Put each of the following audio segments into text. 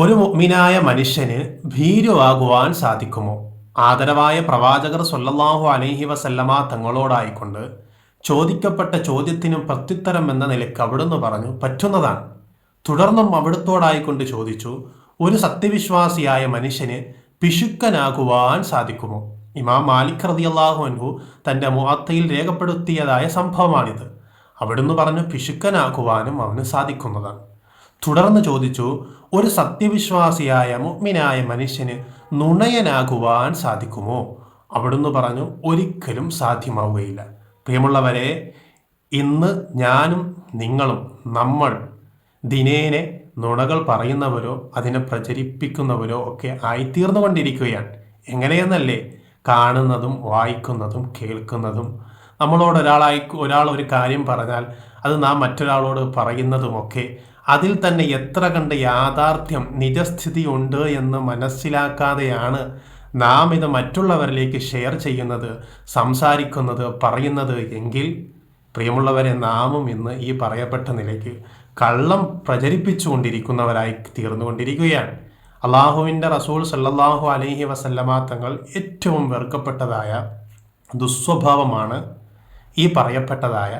ഒരു മുഗ്മിനായ മനുഷ്യന് ഭീരുവാകുവാൻ സാധിക്കുമോ? ആദരവായ പ്രവാചകർ സൊല്ലാഹു അലൈഹി വസല്ലമ തങ്ങളോടായിക്കൊണ്ട് ചോദിക്കപ്പെട്ട ചോദ്യത്തിനും പ്രത്യുത്തരം എന്ന നിലയ്ക്ക് അവിടുന്ന് പറഞ്ഞു പറ്റുന്നതാണ്. തുടർന്നും അവിടുത്തോടായിക്കൊണ്ട് ചോദിച്ചു ഒരു സത്യവിശ്വാസിയായ മനുഷ്യന് പിശുക്കനാകുവാൻ സാധിക്കുമോ? ഇമാം മാലിക് റതിയല്ലാഹു അൻഹു തന്റെ മുഹത്തയിൽ രേഖപ്പെടുത്തിയതായ സംഭവമാണിത്. അവിടുന്ന് പറഞ്ഞു പിശുക്കനാകുവാനും അവന് സാധിക്കുന്നതാണ്. തുടർന്ന് ചോദിച്ചു ഒരു സത്യവിശ്വാസിയായ മുഗ്മിനായ മനുഷ്യന് നുണയനാകുവാൻ സാധിക്കുമോ? അവിടുന്ന് പറഞ്ഞു ഒരിക്കലും സാധ്യമാവുകയില്ല. പ്രിയമുള്ളവരെ ഇന്ന് ഞാനും നിങ്ങളും നമ്മൾ ദിനേനെ നുണകൾ പറയുന്നവരോ അതിനെ പ്രചരിപ്പിക്കുന്നവരോ ഒക്കെ ആയിത്തീർന്നുകൊണ്ടിരിക്കുകയാണ്. എങ്ങനെയെന്നല്ലേ? കാണുന്നതും വായിക്കുന്നതും കേൾക്കുന്നതും. നമ്മളോട് ഒരാളായി ഒരാൾ ഒരു കാര്യം പറഞ്ഞാൽ അത് നാം മറ്റൊരാളോട് പറയുന്നതുമൊക്കെ അതിൽ തന്നെ എത്ര കണ്ട് യാഥാർത്ഥ്യം നിജസ്ഥിതി ഉണ്ട് എന്ന് മനസ്സിലാക്കാതെയാണ് നാം ഇത് മറ്റുള്ളവരിലേക്ക് ഷെയർ ചെയ്യുന്നത് സംസാരിക്കുന്നത് പറയുന്നത് എങ്കിൽ പ്രിയമുള്ളവരെ നാമും ഇന്ന് ഈ പറയപ്പെട്ട നിലയ്ക്ക് കള്ളം പ്രചരിപ്പിച്ചുകൊണ്ടിരിക്കുന്നവരായി തീർന്നുകൊണ്ടിരിക്കുകയാണ്. അള്ളാഹുവിന്റെ റസൂൽ സല്ലാഹു അലഹി വസല്ലമ തങ്ങൾ ഏറ്റവും വെറുക്കപ്പെട്ടതായ ദുസ്വഭാവമാണ് ഈ പറയപ്പെട്ടതായ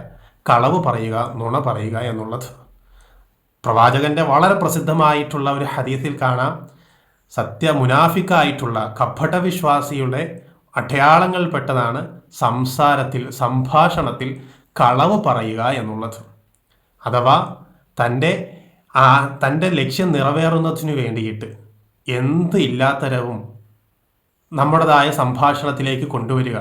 കളവ് പറയുക നുണ പറയുക എന്നുള്ളത്. പ്രവാചകന്റെ വളരെ പ്രസിദ്ധമായിട്ടുള്ള ഒരു ഹദീസിൽ കാണാം. സത്യ മുനാഫിക്കായിട്ടുള്ള അടയാളങ്ങൾ പെട്ടതാണ് സംസാരത്തിൽ സംഭാഷണത്തിൽ കളവ് പറയുക എന്നുള്ളത്. അഥവാ തന്റെ ആ തന്റെ ലക്ഷ്യം നിറവേറുന്നതിന് വേണ്ടിയിട്ട് എന്ത് ഇല്ലാത്തരവും നമ്മുടേതായ സംഭാഷണത്തിലേക്ക് കൊണ്ടുവരിക.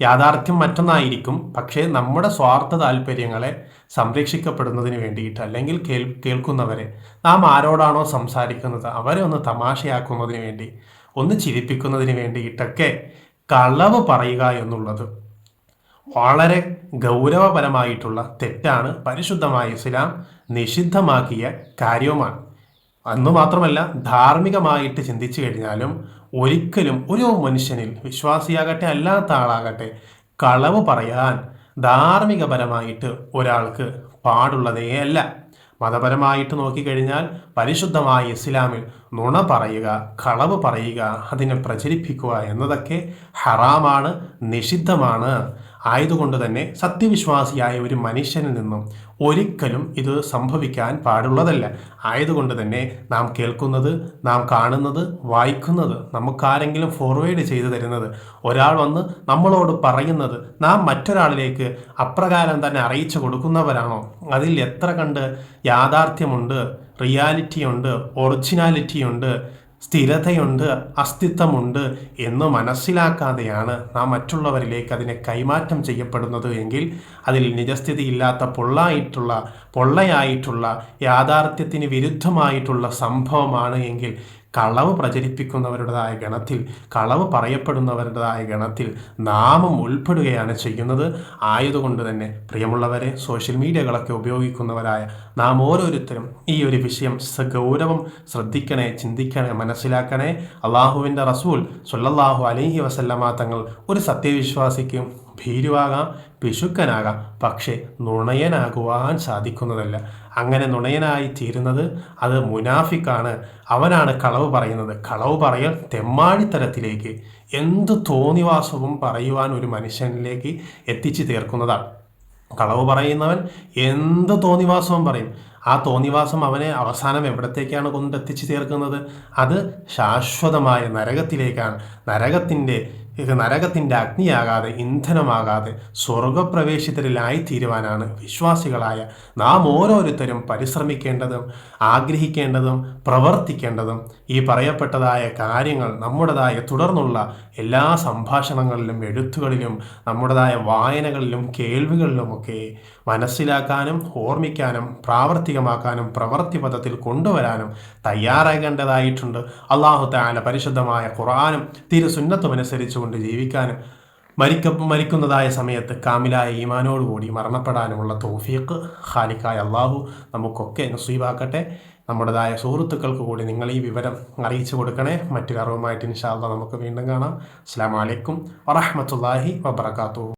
യാഥാർത്ഥ്യം മറ്റൊന്നായിരിക്കും. പക്ഷേ നമ്മുടെ സ്വാർത്ഥ താല്പര്യങ്ങളെ സംരക്ഷിക്കപ്പെടുന്നതിന് വേണ്ടിയിട്ട് അല്ലെങ്കിൽ കേൾ കേൾക്കുന്നവരെ നാം ആരോടാണോ സംസാരിക്കുന്നത് അവരെ ഒന്ന് തമാശയാക്കുന്നതിന് വേണ്ടി ഒന്ന് ചിരിപ്പിക്കുന്നതിന് വേണ്ടിയിട്ടൊക്കെ കളവ് പറയുക എന്നുള്ളത് വളരെ ഗൗരവപരമായിട്ടുള്ള തെറ്റാണ്. പരിശുദ്ധമായ ഇസ്ലാം നിഷിദ്ധമാക്കിയ കാര്യവുമാണ്. അന്നു മാത്രമല്ല ധാർമ്മികമായിട്ട് ചിന്തിച്ചു കഴിഞ്ഞാലും ഒരിക്കലും ഒരു മനുഷ്യനിൽ വിശ്വാസിയാകട്ടെ അല്ലാത്ത ആളാകട്ടെ കളവ് പറയാൻ ധാർമ്മികപരമായിട്ട് ഒരാൾക്ക് പാടുള്ളതേ അല്ല. മതപരമായിട്ട് നോക്കിക്കഴിഞ്ഞാൽ പരിശുദ്ധമായ ഇസ്ലാമിൽ നുണ പറയുക കളവ് പറയുക അതിനെ പ്രചരിപ്പിക്കുക എന്നതൊക്കെ ഹറാമാണ് നിഷിദ്ധമാണ്. ആയതുകൊണ്ട് തന്നെ സത്യവിശ്വാസിയായ ഒരു മനുഷ്യനിൽ നിന്നും ഒരിക്കലും ഇത് സംഭവിക്കാൻ പാടുള്ളതല്ല. ആയതുകൊണ്ട് തന്നെ നാം കേൾക്കുന്നത് നാം കാണുന്നത് വായിക്കുന്നത് നമുക്കാരെങ്കിലും ഫോർവേഡ് ചെയ്തു തരുന്നത് ഒരാൾ വന്ന് നമ്മളോട് പറയുന്നത് നാം മറ്റൊരാളിലേക്ക് അപ്രകാരം തന്നെ അറിയിച്ചു കൊടുക്കുന്നവരാണോ? അതിൽ എത്ര കണ്ട് യാഥാർത്ഥ്യമുണ്ട് റിയാലിറ്റിയുണ്ട് ഒറിജിനാലിറ്റിയുണ്ട് സ്ഥിരതയുണ്ട് അസ്തിത്വമുണ്ട് എന്ന് മനസ്സിലാക്കാതെയാണ് നാം മറ്റുള്ളവരിലേക്ക് അതിനെ കൈമാറ്റം ചെയ്യപ്പെടുന്നത് എങ്കിൽ അതിൽ നിജസ്ഥിതി ഇല്ലാത്ത പൊള്ളായിട്ടുള്ള പൊള്ളയായിട്ടുള്ള യാഥാർത്ഥ്യത്തിന് വിരുദ്ധമായിട്ടുള്ള സംഭവമാണ് എങ്കിൽ കളവ് പ്രചരിപ്പിക്കുന്നവരുടേതായ ഗണത്തിൽ കളവ് പറയപ്പെടുന്നവരുടേതായ ഗണത്തിൽ നാമം ഉൾപ്പെടുകയാണ് ചെയ്യുന്നത്. ആയതുകൊണ്ട് തന്നെ പ്രിയമുള്ളവരെ സോഷ്യൽ മീഡിയകളൊക്കെ ഉപയോഗിക്കുന്നവരായ നാം ഓരോരുത്തരും ഈ ഒരു വിഷയം ഗൗരവം ശ്രദ്ധിക്കണേ ചിന്തിക്കണേ മനസ്സിലാക്കണേ. അള്ളാഹുവിന്റെ റസൂൽ സൊല്ലാഹു അലഹി വസല്ലമ തങ്ങൾ ഒരു സത്യവിശ്വാസിക്കും ഭീരുവാകാം. പിശുക്കനാകാം. പക്ഷേ നുണയനാകുവാൻ സാധിക്കുന്നതല്ല. അങ്ങനെ നുണയനായി തീരുന്നത് അത് മുനാഫിക്കാണ്. അവനാണ് കളവ് പറയുന്നത്. കളവ് പറയൽ തെമ്മാടിത്തരത്തിലേക്ക് എന്ത് തോന്നിവാസവും പറയുവാൻ ഒരു മനുഷ്യനിലേക്ക് എത്തിച്ചു തീർക്കുന്നതാണ്. കളവ് പറയുന്നവൻ എന്ത് തോന്നിവാസവും പറയും. ആ തോന്നിവാസം അവനെ അവസാനം എവിടത്തേക്കാണ് കൊണ്ടെത്തിച്ചു തീർക്കുന്നത്? അത് ശാശ്വതമായ നരകത്തിലേക്കാണ്. നരകത്തിന്റെ ഇത് നരകത്തിന്റെ അഗ്നിയാകാതെ ഇന്ധനമാകാതെ സ്വർഗപ്രവേശിതരിലായി തീരുവാനാണ് വിശ്വാസികളായ നാം ഓരോരുത്തരും പരിശ്രമിക്കേണ്ടതും ആഗ്രഹിക്കേണ്ടതും പ്രവർത്തിക്കേണ്ടതും ഈ പറയപ്പെട്ടതായ കാര്യങ്ങൾ നമ്മുടേതായ തുടർന്നുള്ള എല്ലാ സംഭാഷണങ്ങളിലും എഴുത്തുകളിലും നമ്മുടേതായ വായനകളിലും കേൾവികളിലുമൊക്കെ മനസ്സിലാക്കാനും ഓർമ്മിക്കാനും പ്രാവർത്തികമാക്കാനും പ്രവർത്തി പദത്തിൽ കൊണ്ടുവരാനും തയ്യാറാകേണ്ടതായിട്ടുണ്ട്. അള്ളാഹു താല പരിശുദ്ധമായ ഖുറാനും തിരുസുന്നത്തുമനുസരിച്ച് കൊണ്ട് ജീവിക്കാനും മരിക്ക മരിക്കുന്നതായ സമയത്ത് കാമിലായ ഈമാനോടുകൂടി മരണപ്പെടാനുമുള്ള തോഫീക്ക് ഖാലിക്കായ അള്ളാഹു നമുക്കൊക്കെ നസീബാക്കട്ടെ. നമ്മുടേതായ സുഹൃത്തുക്കൾക്ക് കൂടി നിങ്ങൾ ഈ വിവരം അറിയിച്ചു കൊടുക്കണേ. മറ്റൊരു അറിവുമായിട്ട് ഇൻഷാല്ല നമുക്ക് വീണ്ടും കാണാം. അസ്സാം വലൈക്കും വറഹമത്തല്ലാഹി വബർക്കാത്തു